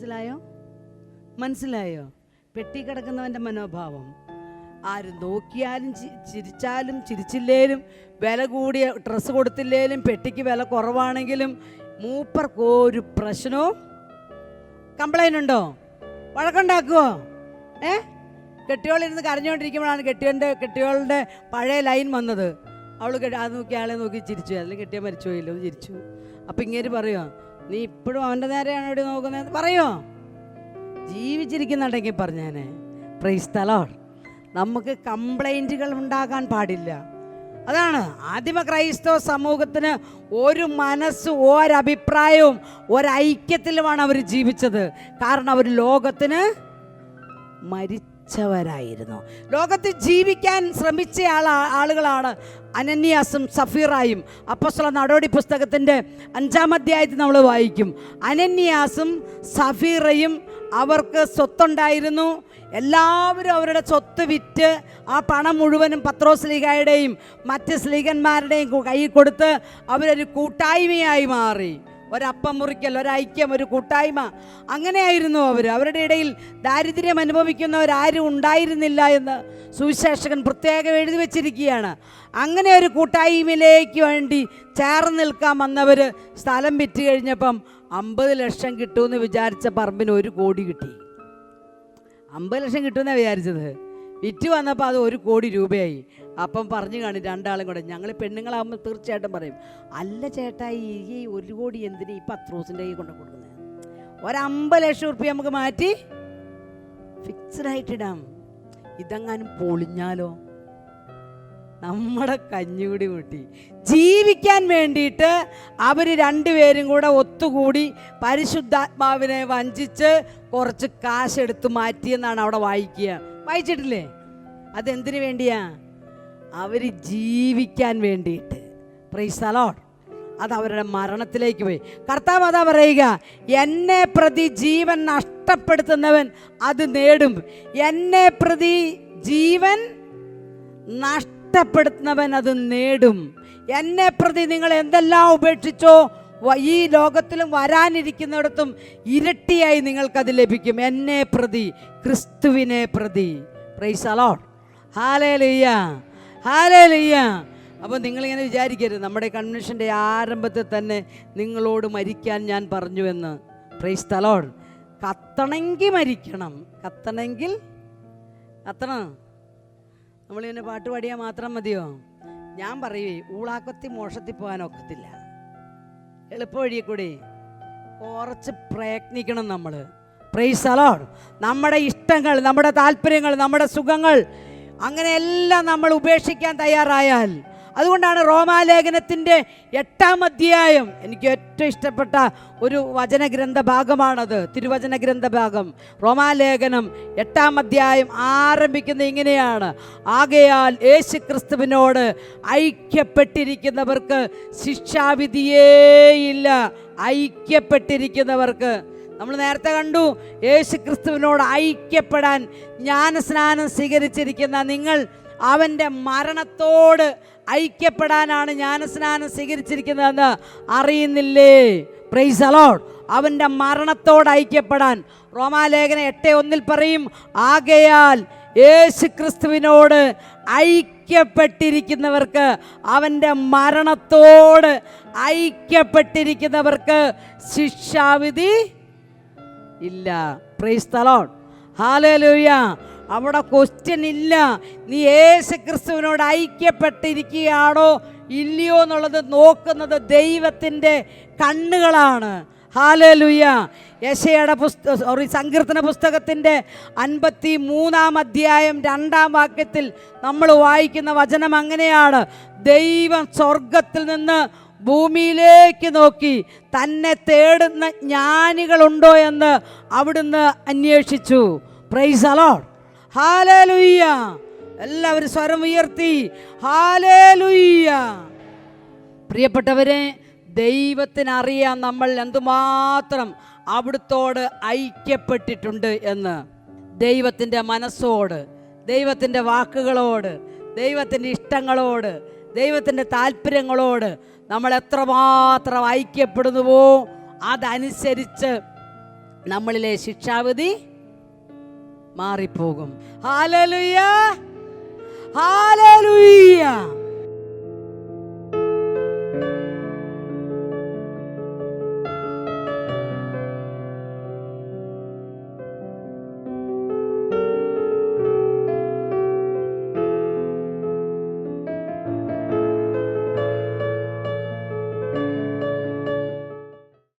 മനസ്സിലായോ? മനസ്സിലായോ? പെട്ടി കിടക്കുന്നവന്റെ മനോഭാവം. ആര് നോക്കിയാലും ചിരിച്ചാലും ചിരിച്ചില്ലേലും വില കൂടിയ ഡ്രസ്സ് കൊടുത്തില്ലേലും പെട്ടിക്ക് വില കുറവാണെങ്കിലും മൂപ്പർക്ക് ഒരു പ്രശ്നവും കംപ്ലൈന്റ് ഉണ്ടോ? വഴക്കുണ്ടാക്കുവോ? ഏ? കെട്ടിയോളിരുന്ന് കരഞ്ഞുകൊണ്ടിരിക്കുമ്പോഴാണ് കെട്ടിയോന്റെ കെട്ടിയോളുടെ പഴയ ലൈൻ വന്നത്. അവൾ അത് നോക്കി ആളെ നോക്കി ചിരിച്ചു. അല്ലെങ്കിൽ കെട്ടിയ മരിച്ചു പോയില്ലോ ചിരിച്ചു. അപ്പം ഇങ്ങനെ പറയുമോ നീ ഇപ്പോഴും അവന്റെ നേരെയാണ് ഇവിടെ നോക്കുന്നത് പറയുമോ ജീവിച്ചിരിക്കുന്നുണ്ടെങ്കിൽ പറഞ്ഞേനെ. പ്രൈസ് തലോ നമുക്ക് കംപ്ലൈന്റുകൾ ഉണ്ടാകാൻ പാടില്ല. അതാണ് ആദിമ ക്രൈസ്തവ സമൂഹത്തിന് ഒരു മനസ്സ് ഒരഭിപ്രായവും ഒരൈക്യത്തിലുമാണ് അവർ ജീവിച്ചത്. കാരണം അവർ ലോകത്തിന് മരിച്ചവരായിരുന്നു ലോകത്ത് ജീവിക്കാൻ ശ്രമിച്ച ആള ആളുകളാണ് അനന്യാസും സഫീറായും. അപ്പസ്വല നടോടി പുസ്തകത്തിന്റെ അഞ്ചാം അധ്യായത്തിൽ നമ്മൾ വായിക്കും. അനന്യാസും സഫീറയും അവർക്ക് സ്വത്തുണ്ടായിരുന്നു. എല്ലാവരും അവരുടെ സ്വത്ത് വിറ്റ് ആ പണം മുഴുവനും പത്രോസ് ലീഗയുടെയും മറ്റ് സ്ലീഗന്മാരുടെയും കയ്യിൽ കൊടുത്ത് അവരൊരു കൂട്ടായ്മയായി മാറി. ഒരപ്പം മുറിക്കൽ ഒരൈക്യം ഒരു കൂട്ടായ്മ. അങ്ങനെയായിരുന്നു അവർ അവരുടെ ഇടയിൽ ദാരിദ്ര്യം അനുഭവിക്കുന്നവരാരും ഉണ്ടായിരുന്നില്ല എന്ന് സുവിശേഷകൻ പ്രത്യേകം എഴുതി വച്ചിരിക്കുകയാണ്. അങ്ങനെ ഒരു കൂട്ടായ്മയിലേക്ക് വേണ്ടി ചേർന്ന് നിൽക്കാൻ വന്നവർ സ്ഥലം വിറ്റ് കഴിഞ്ഞപ്പം അമ്പത് ലക്ഷം കിട്ടുമെന്ന് വിചാരിച്ച പറമ്പിന് ഒരു കോടി കിട്ടി. അമ്പത് ലക്ഷം കിട്ടുമെന്നാണ് വിചാരിച്ചത്? വിറ്റ് വന്നപ്പോൾ അത് ഒരു കോടി രൂപയായി. അപ്പം പറഞ്ഞു കാണും രണ്ടാളും കൂടെ. ഞങ്ങൾ പെണ്ണുങ്ങളാകുമ്പോൾ തീർച്ചയായിട്ടും പറയും അല്ല ചേട്ടാ ഈ ഒരു കോടി എന്തിനാ ഈ പത്ത് റോസിന്റെ കൈ കൊണ്ട് കൊടുക്കുന്നത് ഒരമ്പത് ലക്ഷം ഉറുപ്പ്യ നമുക്ക് മാറ്റി ഫിക്സഡ് ആയിട്ടിടാം ഇതെങ്ങാനും പൊളിഞ്ഞാലോ? നമ്മുടെ കഞ്ഞുകൂടി കൂട്ടി. ജീവിക്കാൻ വേണ്ടിയിട്ട് അവർ രണ്ടുപേരും കൂടെ ഒത്തുകൂടി പരിശുദ്ധാത്മാവിനെ വഞ്ചിച്ച് കുറച്ച് കാശെടുത്ത് മാറ്റിയെന്നാണ് അവിടെ വായിക്കുക. വായിച്ചിട്ടില്ലേ? അതെന്തിനു വേണ്ടിയാ? അവർ ജീവിക്കാൻ വേണ്ടിയിട്ട്. പ്രൈസലോഡ് അത് അവരുടെ മരണത്തിലേക്ക് പോയി. കർത്താവ് അതാ പറയുക എന്നെ പ്രതി ജീവൻ നഷ്ടപ്പെടുത്തുന്നവൻ അത് നേടും. എന്നെ പ്രതി ജീവൻ നഷ്ടപ്പെടുത്തുന്നവൻ അത് നേടും. എന്നെ പ്രതി നിങ്ങൾ എന്തെല്ലാം ഉപേക്ഷിച്ചോ ഈ ലോകത്തിലും വരാനിരിക്കുന്നിടത്തും ഇരട്ടിയായി നിങ്ങൾക്കത് ലഭിക്കും. എന്നെ പ്രതി ക്രിസ്തുവിനെ പ്രതി. പ്രൈസ് അലോട്ട് ഹാലേ ലുയ്യ ഹാലേ ലുയ്യ അപ്പോൾ നിങ്ങളിങ്ങനെ വിചാരിക്കരുത്. നമ്മുടെ കൺവെൻഷന്റെ ആരംഭത്തിൽ തന്നെ നിങ്ങളോട് മരിക്കാൻ ഞാൻ പറഞ്ഞു എന്ന് പ്രൈസ് തലോൺ കത്തണമെങ്കിൽ മരിക്കണം. കത്തണമെങ്കിൽ കത്തണം. നമ്മൾ പിന്നെ പാട്ട് പാടിയാൽ മാത്രം മതിയോ? ഞാൻ പറയുവേ ഊളാക്കത്തി മോഷത്തിൽ പോകാൻ ഒക്കത്തില്ല. എളുപ്പ വഴിയെ കൂടി കുറച്ച് പ്രയത്നിക്കണം നമ്മൾ പ്രൈസ് അലോൺ നമ്മുടെ ഇഷ്ടങ്ങൾ നമ്മുടെ താല്പര്യങ്ങൾ നമ്മുടെ സുഖങ്ങൾ അങ്ങനെയെല്ലാം നമ്മൾ ഉപേക്ഷിക്കാൻ തയ്യാറായാൽ അതുകൊണ്ടാണ് റോമാലേഖനത്തിന്റെ എട്ടാം അധ്യായം എനിക്ക് ഏറ്റവും ഇഷ്ടപ്പെട്ട ഒരു വചനഗ്രന്ഥ ഭാഗമാണത്. തിരുവചന ഗ്രന്ഥ ഭാഗം. റോമാലേഖനം എട്ടാം അധ്യായം ആരംഭിക്കുന്നത് ഇങ്ങനെയാണ്. ആകയാൽ യേശു ക്രിസ്തുവിനോട് ഐക്യപ്പെട്ടിരിക്കുന്നവർക്ക് ശിക്ഷാവിധിയേയില്ല. ഐക്യപ്പെട്ടിരിക്കുന്നവർക്ക് നമ്മൾ നേരത്തെ കണ്ടു യേശു ക്രിസ്തുവിനോട് ഐക്യപ്പെടാൻ ജ്ഞാനസ്നാനം സ്വീകരിച്ചിരിക്കുന്ന നിങ്ങൾ അവന്റെ മരണത്തോട് ഐക്യപ്പെടാനാണ് ജ്ഞാനസ്നാനം സ്വീകരിച്ചിരിക്കുന്നതെന്ന് അറിയുന്നില്ലേ? പ്രൈസ് അലോഡ് അവന്റെ മരണത്തോട് ഐക്യപ്പെടാൻ. റോമാലേഖന എട്ട് ഒന്നിൽ പറയും ആകയാൽ യേശു ക്രിസ്തുവിനോട് ഐക്യപ്പെട്ടിരിക്കുന്നവർക്ക് അവന്റെ മരണത്തോട് ഐക്യപ്പെട്ടിരിക്കുന്നവർക്ക് ശിക്ഷാവിധി ഇല്ല. പ്രൈസ് തലോൺ ഹാലലൂയ അവിടെ ക്വസ്റ്റ്യൻ ഇല്ല. നീ യേശു ക്രിസ്തുവിനോട് ഐക്യപ്പെട്ടിരിക്കുകയാണോ? ഇല്ലയോ എന്നുള്ളത് നോക്കുന്നത് ദൈവത്തിന്റെ കണ്ണുകളാണ്. ഹാലലുയ യശയുടെ പുസ്തക സോറി സങ്കീർത്തന പുസ്തകത്തിന്റെ അൻപത്തി മൂന്നാം അധ്യായം രണ്ടാം വാക്യത്തിൽ നമ്മൾ വായിക്കുന്ന വചനം അങ്ങനെയാണ്. ദൈവം സ്വർഗത്തിൽ നിന്ന് ഭൂമിയിലേക്ക് നോക്കി തന്നെ തേടുന്ന ജ്ഞാനികളുണ്ടോ എന്ന് അവിടുന്ന് അന്വേഷിച്ചു. പ്രൈസ് അലോഡ് ഹാലേലുയ്യ എല്ലാവരും സ്വരം ഉയർത്തി. ഹാലേലുയ്യ പ്രിയപ്പെട്ടവരെ ദൈവത്തിനറിയാം നമ്മൾ എന്തുമാത്രം അവിടുത്തോട് ഐക്യപ്പെട്ടിട്ടുണ്ട് എന്ന്. ദൈവത്തിന്റെ മനസ്സോട് ദൈവത്തിന്റെ വാക്കുകളോട് ദൈവത്തിന്റെ ഇഷ്ടങ്ങളോട് ദൈവത്തിന്റെ താല്പര്യങ്ങളോട് നമ്മൾ എത്രമാത്രം ഐക്യപ്പെടുന്നുവോ അതനുസരിച്ച് നമ്മളിലെ ശിക്ഷാവിധി മാറിപ്പോകും. ഹാലലുയ്യ ഹാലലുയ്യ